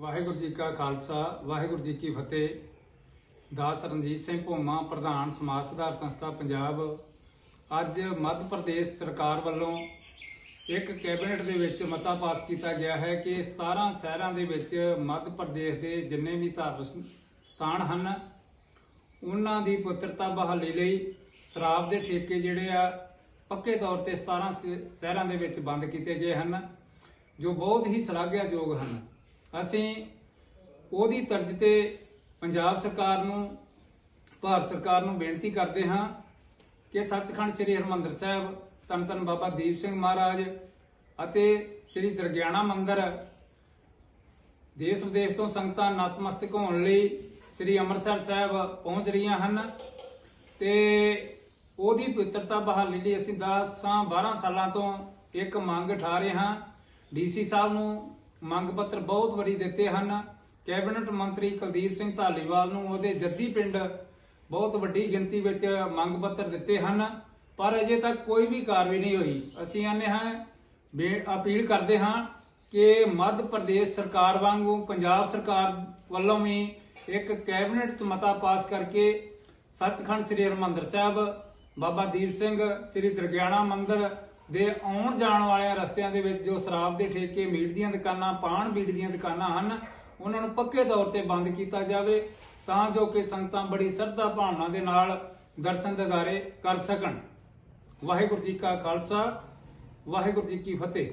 ਵਾਹਿਗੁਰੂ ਜੀ ਕਾ ਖਾਲਸਾ, ਵਾਹਿਗੁਰੂ ਜੀ ਕੀ ਫਤਿਹ। ਦਾਸ ਰਣਜੀਤ ਸਿੰਘ ਭੋਮਾ, ਪ੍ਰਧਾਨ ਸਮਾਜ ਸੁਧਾਰ ਸੰਸਥਾ ਪੰਜਾਬ। ਅੱਜ ਮੱਧ ਪ੍ਰਦੇਸ਼ ਸਰਕਾਰ ਵੱਲੋਂ ਇੱਕ ਕੈਬਨਿਟ ਦੇ ਵਿੱਚ ਮਤਾ ਪਾਸ ਕੀਤਾ ਗਿਆ ਹੈ ਕਿ 17 ਸ਼ਹਿਰਾਂ ਦੇ ਵਿੱਚ ਮੱਧ ਪ੍ਰਦੇਸ਼ ਦੇ ਜਿੰਨੇ ਵੀ ਧਾਰਮਿਕ ਸਥਾਨ ਹਨ, ਉਹਨਾਂ ਦੀ ਪਵਿੱਤਰਤਾ ਬਹਾਲੀ ਲਈ ਸ਼ਰਾਬ ਦੇ ਠੇਕੇ ਜਿਹੜੇ ਆ, ਪੱਕੇ ਤੌਰ ਤੇ 17 ਸ਼- ਸ਼ਹਿਰਾਂ ਦੇ ਵਿੱਚ ਬੰਦ ਕੀਤੇ ਗਏ ਹਨ, ਜੋ ਬਹੁਤ ਹੀ ਸ਼ਲਾਘਾਯੋਗ ਹਨ। ਅਸੀਂ ਉਹਦੀ ਤਰਜ਼ ਤੇ ਪੰਜਾਬ ਸਰਕਾਰ ਨੂੰ, ਭਾਰਤ ਸਰਕਾਰ ਨੂੰ ਬੇਨਤੀ ਕਰਦੇ ਹਾਂ ਕਿ ਸੱਚਖੰਡ ਸ੍ਰੀ ਹਰਮੰਦਰ ਸਾਹਿਬ, ਧੰਨ ਧੰਨ ਬਾਬਾ ਦੀਪ ਸਿੰਘ ਮਹਾਰਾਜ ਅਤੇ ਸ੍ਰੀ ਦਰਗਿਆਣਾ ਮੰਦਿਰ ਦੇਸ਼ ਵਿਦੇਸ਼ ਤੋਂ ਸੰਗਤਾਂ ਨਤਮਸਤਕ ਹੋਣ ਲਈ ਸ੍ਰੀ ਅੰਮ੍ਰਿਤਸਰ ਸਾਹਿਬ ਪਹੁੰਚ ਰਹੀਆਂ ਹਨ ਤੇ ਉਹਦੀ ਪਵਿੱਤਰਤਾ ਬਹਾਲੀ ਲਈ ਅਸੀਂ 10 12 ਸਾਲਾਂ ਤੋਂ ਇੱਕ ਮੰਗ ਉਠਾ ਰਹੇ ਹਾਂ। ਡੀਸੀ ਸਾਹਿਬ ਨੂੰ ਮੰਗ ਪੱਤਰ ਬਹੁਤ ਵਾਰੀ ਦਿੱਤੇ ਹਨ। ਕੈਬਨਿਟ ਮੰਤਰੀ ਕੁਲਦੀਪ ਸਿੰਘ ਧਾਲੀਵਾਲ ਨੂੰ ਉਹਦੇ ਜੱਦੀ ਪਿੰਡ ਬਹੁਤ ਵੱਡੀ ਗਿਣਤੀ ਵਿੱਚ ਮੰਗ ਪੱਤਰ ਦਿੱਤੇ ਹਨ, ਪਰ ਅਜੇ ਤੱਕ ਕੋਈ ਵੀ ਕਾਰਵਾਈ ਨਹੀਂ ਹੋਈ। ਅਸੀਂ ਆਨੇ ਹਾਂ, ਬੇ- ਅਪੀਲ ਕਰਦੇ ਹਾਂ ਕਿ ਮੱਧ ਪ੍ਰਦੇਸ਼ ਸਰਕਾਰ ਵਾਂਗੂ, ਪੰਜਾਬ ਸਰਕਾਰ ਵੱਲੋਂ ਵੀ ਇੱਕ ਕੈਬਨਿਟ 'ਚ ਮਤਾ ਪਾਸ ਕਰਕੇ ਸੱਚਖੰਡ ਸ੍ਰੀ ਹਰਿਮੰਦਰ ਸਾਹਿਬ, ਬਾਬਾ ਦੀਪ ਸਿੰਘ, ਸ੍ਰੀ ਦਰਗਿਆਣਾ ਮੰਦਿਰ ਦੇ ਆਉਣ ਜਾਣ ਵਾਲਿਆਂ ਰਸਤਿਆਂ ਦੇ ਵਿੱਚ ਜੋ ਸ਼ਰਾਬ ਦੇ ਠੇਕੇ, ਮੀਟ ਦੀਆਂ ਦੁਕਾਨਾਂ, ਪਾਨ ਬੀੜ ਦੀਆਂ ਦੁਕਾਨਾਂ ਹਨ, ਉਹਨਾਂ ਨੂੰ ਪੱਕੇ ਤੌਰ ਤੇ ਬੰਦ ਕੀਤਾ ਜਾਵੇ ਤਾਂ ਜੋ ਕਿ ਸੰਗਤਾਂ ਬੜੀ ਸਰਧਾ ਭਾਵਨਾ ਦੇ ਨਾਲ ਦਰਸ਼ਨ ਦਿਦਾਰੇ ਕਰ ਸਕਣ। ਵਾਹਿਗੁਰੂ ਜੀ ਕਾ ਖਾਲਸਾ, ਵਾਹਿਗੁਰੂ ਜੀ ਕੀ ਫਤਿਹ।